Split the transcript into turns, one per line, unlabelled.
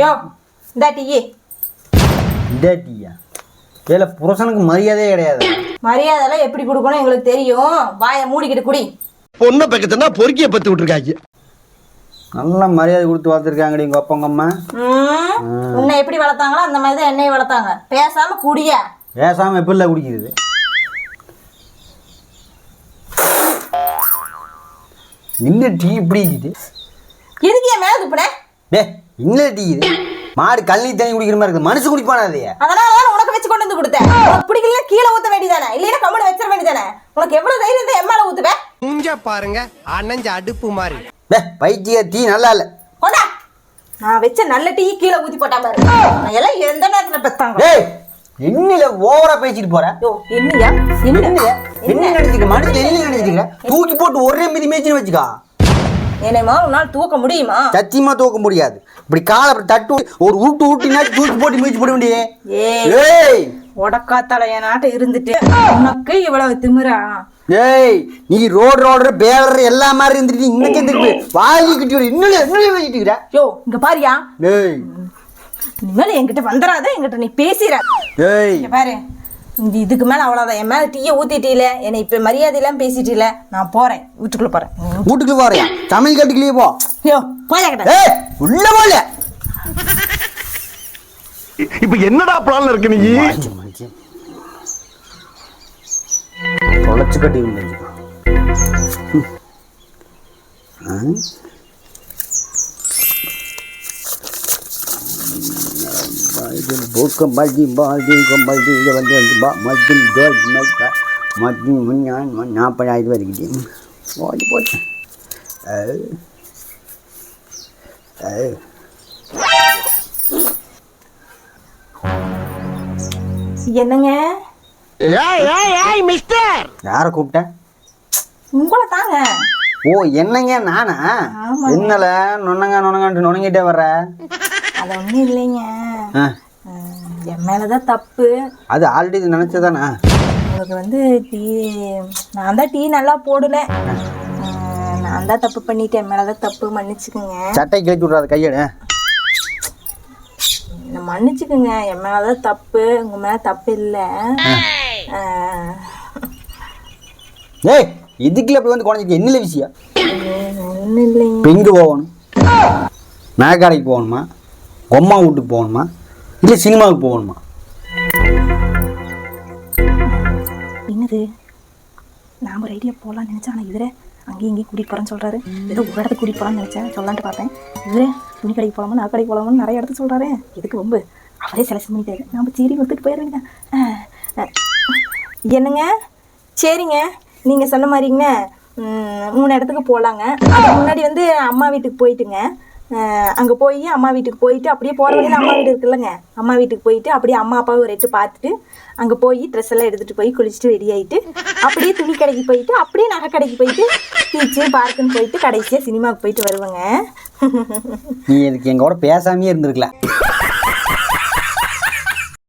யோ இந்த டீ.
இதாட்டியா ஏல புருஷனுக்கு மரியாதையே கிடையாது.
மரியாதைலாம் எப்படி கொடுக்கணும் எங்களுக்கு தெரியும்? வாயை மூடிக்கிட்டு குடி.
பொண்ணை பக்கத்துனா பொறுக்கிய பத்து விட்டுருக்காங்க
நல்ல மரியாதை கொடுத்து வளர்த்துருக்காங்கடி உங்கள் அப்பங்க அம்மா.
ம், உன்னை எப்படி வளர்த்தாங்களோ அந்த மாதிரி தான் என்னைய வளர்த்தாங்க. பேசாம குடியா.
பேசாமல் எப்படில குடிக்கிறது என்ன டீ இப்படி இருக்குது.
எதுக்கு என் மேல துப்புன
டே என்ன டீ இது மாடு கள்ளி தண்ணி குடிக்கிற மாதிரி இருக்குது. மனுஷன் குடிப்பானா அதைய
அதனால தான் உனக்கு வச்சு கொண்டு வந்து கொடுத்தேன். உனக்கு பிடிக்கல கீழே ஊத்த வேண்டியதானே? இல்லைன்னா கம்முனு வச்சிட வேண்டியதானே? உனக்கு எவ்வளவு தைரியம் இருந்தா என் மேல ஊத்துவே?
மூஞ்ச பாருங்க அணைஞ்ச அடுப்பு மாதிரி.
டே பைத்திய டீ நல்லா இல்லை.
கொண்டா நான் வச்ச நல்ல டீ கீழே ஊத்தி போட்டா பாரு. நான் எல்லாம் எந்த நேரத்துல பெத்தாங்க?
டேய் என்னில ஓவரா பேசிட்டு போற?
யோ என்னையா? என்ன?
என்ன நினைச்சுக்க மனுஷன் என்ன? நினைச்சுக்கிற தூக்கி போட்டு ஒரே மிதி மேய்ச்சின்னு வச்சுக்கா.
என்னையமா உன்னால் தூக்க முடியுமா?
சத்தியமா தூக்க முடியாது. இப்படி காலை அப்படி தட்டு ஒரு ஊட்டு ஊட்டினா தூக்கி போட்டு மீச்சு போட வேண்டியே
ஏய் உடக்காத்தால என் நாட்டை இருந்துட்டு உனக்கு இவ்வளவு திமிரா?
ஏய் நீ ரோடு ரோடு பேர் எல்லா மாதிரி இருந்துட்டு இன்னைக்கு எந்திரிப்பு. வாங்கி கிட்டி இன்னும் இன்னும் இருக்கிற?
யோ இங்க பாரியா.
ஏய்.
இனிமேல் என்கிட்ட வந்துடாத என்கிட்ட நீ பேசிற.
ஏய்.
பாரு. இந்த இதுக்கு மேல அவ்வளவுதான். என் மேல டீயை ஊத்திட்டீல. என்னை இப்ப மரியாதை எல்லாம் பேசிட்டீல. நான் போறேன். வீட்டுக்குள்ள போறேன். ம்.
வீட்டுக்கு போறியா? சமையல் கட்டுக்குள்ளேயே போ.
யோ போயா கிட்ட.
ஏய் உள்ள போல.
இப்ப என்னடா பிளான்ல இருக்கு நீ?
தொலைச்சு கட்டி இருந்துச்சு பூக்கம் பல்டி பால்டி கொம்பல்டி இது வந்து வந்து பா மஜ்ஜின் ஜோல் மஜ்ஜா மஜ்ஜின் முன்னான் நாற்பதாயிரம் வரைக்கும் போச்சு. போச்சு
என்னங்க?
யாரை கூப்பிட்டேன்
உங்களை தாங்க.
ஓ என்னங்க நானா. என்னல நொன்னங்க நொன்னங்கன்ட்டு நொனங்கிட்டே வர்ற?
அது ஒண்ணும் இல்லைங்க. என் மேலதான் தப்பு.
அது ஆல்ரெடி நினச்சதானே?
உங்களுக்கு வந்து டீ நான் தான் டீ நல்லா போடல நான் தான் தப்பு பண்ணிட்டேன். என் மேலதான் தப்பு மன்னிச்சுக்குங்க.
சட்டை கிளப்பி விட்றாத கையெடு.
என்னை மன்னிச்சுக்குங்க. என் மேலதான் தப்பு. உங்க மேல தப்பு இல்லை.
ஏய் இதுக்குள்ள அப்படி வந்து குறைஞ்சிட்டு என்னல விஷயம்? எங்கே போகணும். நகைக்கடைக்கு போகணுமா? அம்மா வீட்டுக்கு போகணுமா? இல்லை சினிமாவுக்கு போகணுமா?
என்னது? நாம் ஒரு ஐடியா போகலான்னு நினச்சேன் ஆனால் இதில் அங்கேயும் இங்கேயும் கூட்டிகிட்டு போகிறேன்னு சொல்கிறாரு ஏதோ ஒரு இடத்துக்கு கூட்டிகிட்டு போகலான்னு நினச்சேன் சொல்லான்ட்டு பார்த்தேன். இதில் துணி கடைக்கு போகலாமா நான் கடைக்கு போகலாமான்னு நிறைய இடத்துக்கு சொல்கிறாரு எதுக்கு ரொம்ப அவரே செலக்ஷன் பண்ணிட்டாரு. நம்ம சரி கொடுத்துட்டு போயிட வேண்டியதான் என்னங்க? சரிங்க. நீங்கள் சொன்ன மாதிரிங்க மூணு இடத்துக்கு போகலாங்க அதுக்கு முன்னாடி வந்து அம்மா வீட்டுக்கு போயிட்டுங்க. அங்கே போய் அம்மா வீட்டுக்கு போயிட்டு அப்படியே போகிற வழியில் அம்மா வீடு இருக்குல்லங்க. அம்மா வீட்டுக்கு போயிட்டு அப்படியே அம்மா அப்பாவை ஒரு பார்த்துட்டு அங்கே போய் ட்ரெஸ் எல்லாம் எடுத்துகிட்டு போய் குளிச்சுட்டு ரெடி ஆகிட்டு அப்படியே துணி கடைக்கு போயிட்டு அப்படியே நகை கடைக்கு போயிட்டு பீச்சு பார்க்குன்னு போயிட்டு கடைசியாக சினிமாவுக்கு போயிட்டு வருவேங்க.
நீ இதுக்கு எங்க கூட பேசாமையே இருந்திருக்கலாம்